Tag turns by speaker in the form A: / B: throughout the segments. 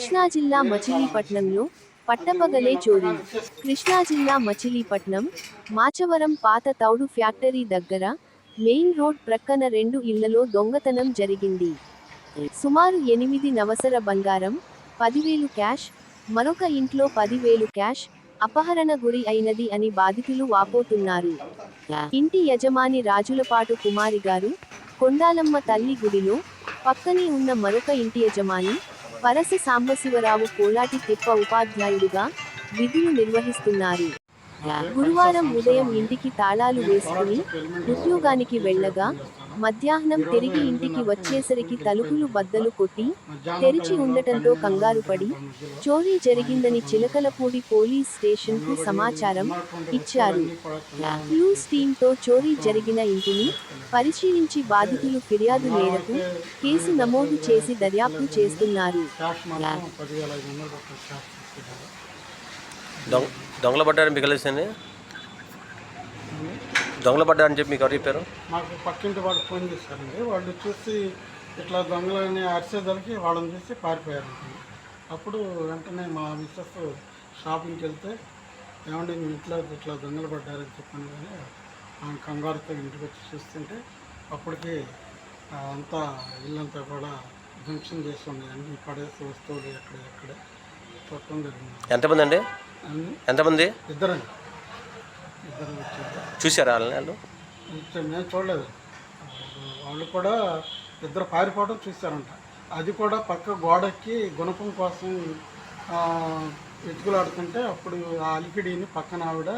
A: కృష్ణా జిల్లా మచిలీపట్నంలో పట్టపగలే చోరీ. కృష్ణా జిల్లా మచిలీపట్నం మాచవరం పాత తౌడు ఫ్యాక్టరీ దగ్గర మెయిన్ రోడ్ ప్రక్కన రెండు ఇళ్ళలో దొంగతనం జరిగింది. సుమారు ఎనిమిది నవసర బంగారం పదివేలు క్యాష్ మరొక ఇంట్లో పదివేలు క్యాష్ అపహరణ గురి అయినది అని బాధితులు వాపోతున్నారు. ఇంటి యజమాని రాజులపాటు కుమారి గారు కొండాలమ్మ తల్లి గుడిలో పక్కనే ఉన్న మరొక ఇంటి యజమాని పరస సాంబశివరావు కోలాటి తిప్ప ఉపాధ్యాయుడిగా విధులు నిర్వహిస్తున్నారు. గురువారం ఉదయం ఇంటికి తాళాలు వేసుకుని ఉద్యోగానికి వెళ్ళగా మధ్యాహ్నం తిరిగి ఇంటికి వచ్చేసరికి తలుపులు బద్దలు కొట్టి తెరిచి ఉండటంతో కంగారు పడి చోరీ జరిగిందని చిలకలపూడి పోలీస్ స్టేషన్కు సమాచారం ఇచ్చారు. క్లూస్తో చోరీ జరిగిన ఇంటిని పరిశీలించి బాధితులు ఫిర్యాదు మేరకు కేసు నమోదు చేసి దర్యాప్తు చేస్తున్నారు.
B: దొంగల మాత్రం పదివేల వందలు రూపాయలు క్యాష్ తీసుకెళ్ళారు
C: దొంగ దొంగలు పడ్డారని మీకు తెలిసింది దొంగలు పడ్డారని చెప్పి మీకు ఎవరు చెప్పారు?
B: మాకు పక్కింటి వాళ్ళు ఫోన్ చేశారండి. వాళ్ళు చూసి ఇట్లా దొంగలని అరిసేదలకి వాళ్ళని చూసి పారిపోయారు. అప్పుడు వెంటనే మా మిస్సెస్ షాపింగ్కి వెళ్తే ఏమండి మీ ఇంట్లో ఇట్లా దొంగలు పడ్డారని చెప్పాను కానీ ఆమె కంగారుతో ఇంటికి వచ్చి చూస్తుంటే అప్పటికి అంతా ఇల్లంతా కూడా ధ్వంసం చేసి ఉన్నాయి. అన్ని పడేసి వస్తువులు ఎక్కడ ఎక్కడ మొత్తం జరిగింది
C: ఎంతమంది అండి? ఎంతమంది?
B: ఇద్దరండి.
C: చూసారా వాళ్ళని వాళ్ళు
B: నేను చూడలేదు. వాళ్ళు కూడా ఇద్దరు పారిపోవడం చూశారంట. అది కూడా పక్క గోడకి గుణపం కోసం ఆ, వెతుకులాడుతుంటే అప్పుడు ఆ అలికిడిని పక్కన ఆవిడ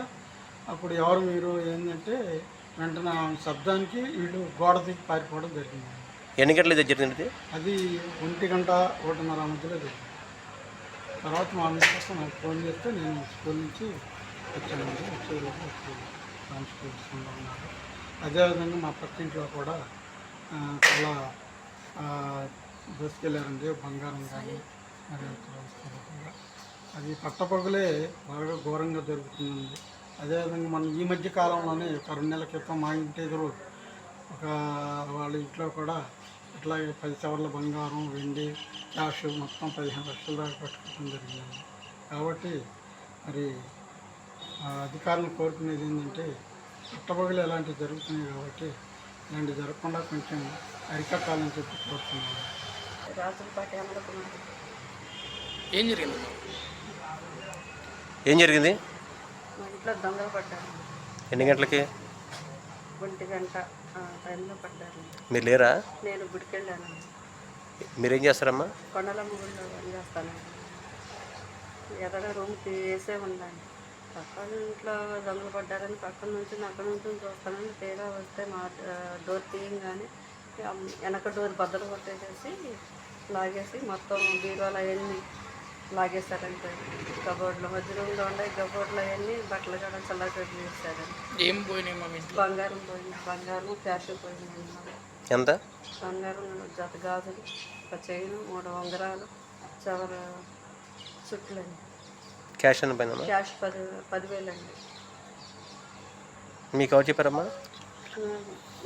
B: అప్పుడు ఎవరు మీరు ఏంటంటే వెంటనే శబ్దానికి వీళ్ళు గోడ దిగి పారిపోవడం జరిగింది.
C: ఎన్ని గంటలు జరిగింది?
B: అది ఒంటి గంట ఒకటిన్నర మధ్యలో జరిగింది. తర్వాత మా మిస్సెస్ నాకు ఫోన్ చేస్తే నేను స్కూల్ నుంచి వచ్చానండి. వచ్చే రోజు వచ్చి ఉన్నారు అదేవిధంగా మా పక్కింట్లో కూడా చాలా దోసుకెళ్ళారండి బంగారం కానీ మరి కూడా. అది పట్టపగులే బాగా ఘోరంగా జరుగుతుందండి. అదేవిధంగా మనం ఈ మధ్య కాలంలోనే ఒక రెండు నెలల క్రితం మా ఇంటి ఎదురు ఒక వాళ్ళ ఇంట్లో కూడా ఇట్లాగే పది సవర్ల బంగారం వెండి క్యాష్ మొత్తం పదిహేను లక్షల దాకా పట్టుకోవడం జరిగింది కాబట్టి మరి ఆ అధికారులను కోరుకునేది ఏంటంటే పుట్టబగలు ఇలాంటివి జరుగుతున్నాయి కాబట్టి ఇలాంటివి జరగకుండా కొంచెం అరికట్టాలని చెప్పి కోరుతున్నాను.
D: ఏం జరిగింది?
C: ఏం జరిగింది?
E: ఇంట్లో దొంగలు పడ్డారు.
C: ఎన్ని గంటలకి?
E: ఒంటి గంట ఆ టైంలో పడ్డారు.
C: మీరు లేరా?
E: నేను గుడికి వెళ్ళాను
C: మీరేం చేస్తారమ్మా?
E: కొండలమ్మ గుడిలో పని చేస్తాను? ఎర్రగా రూమ్కి వేసే ఉండాలి. పక్కన ఇంట్లో దొంగలు పడ్డారని పక్కన నుంచి అక్కడ నుంచి చూస్తానని తేడా వస్తే మా డోర్ తీయంగానే వెనక డోర్ బద్దలు కొట్టేసేసి లాగేసి మొత్తం బీరువాలు అవన్నీ లాగేశారంటే. కబోర్డ్లో మధ్య రూమ్లో ఉండే కబోర్డ్లో అవన్నీ బట్టలు కూడా చల్ల చోటు చేశారండి
D: ఏం పోయినాయి
E: బంగారం పోయింది బంగారం క్యాష్ పోయింది.
C: ఎంత?
E: బంగారం జత గాజులు ఒక చైను మూడు ఉంగరాలు చవర చుట్లండి
C: క్యాష్ అని పైన
E: క్యాష్ పది పదివేలు అండి
C: మీకు ఎవరు చెప్పారమ్మా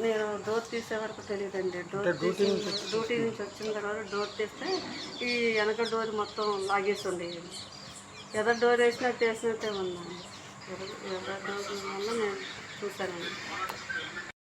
E: నేను డోర్ తీసే వరకు తెలియదండి డోర్ తీసి డ్యూటీ నుంచి వచ్చిన తర్వాత డోర్ తీస్తే ఈ వెనక డోర్ మొత్తం లాగేసి ఉండేది ఎదర్ డోర్ వేసినట్టు వేసినట్టే ఉందండి ఎర్ర ఎర్ర డోర్ వల్ల నేను చూశానండి.